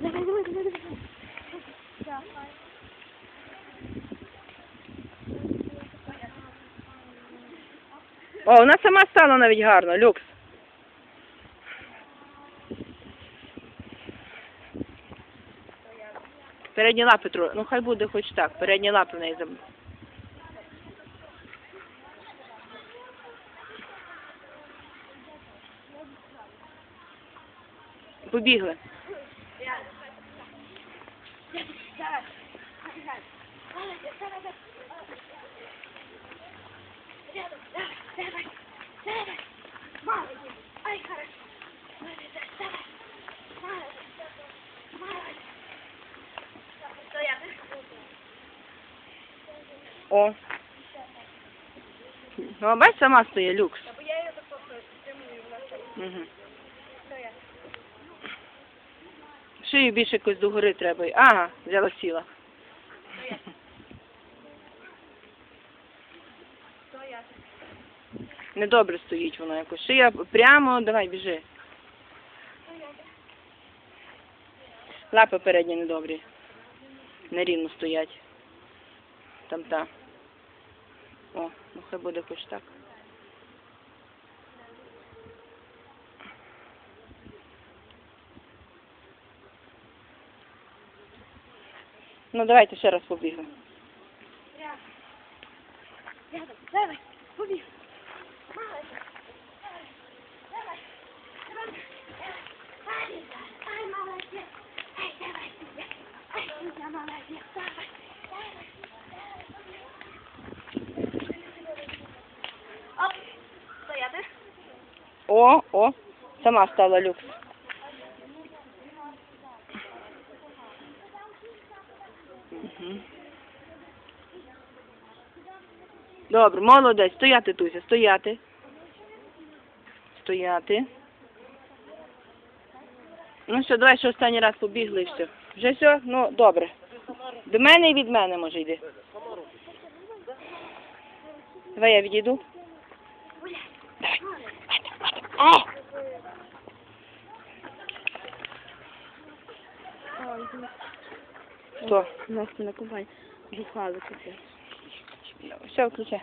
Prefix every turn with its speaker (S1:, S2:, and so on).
S1: Давай, давай, давай, давай. Давай. О, вона сама стала навіть гарно, люкс. Передні лапи трохи. Ну хай буде хоч так. Передні лапи в неї забрали. Побігли. О. Ну, а бач, сама стоїть, люкс.
S2: Бо я її так просто стримую в нас.
S1: Угу.
S2: Стояти.
S1: Шию більше якось догори треба. Ага, взяла сіла. Недобре стоїть вона якось. Шия прямо, давай, біжи. Лапи передні недобрі. Нерівно стоять. Там та. О, ну хай буде хоч так. Ну давайте ще раз побігли.
S2: Рядом. Рядом. Давай. Побіг. Молодець. Давай. Давай. Ай, ай, молодець. Ай, давай. Ай, я молодець. Давай. Давай. Оп. Стояти.
S1: О, о, сама стала люкс. Добре, молодець. Стояти, Туся, стояти. Стояти. Ну що, давай ще останній раз побігли і все. Вже все? Ну, добре. До мене і від мене, може, йди. Давай я відійду. Давай. О! Що?
S2: Настя на компанії. Бухали капець.
S1: Все, включай.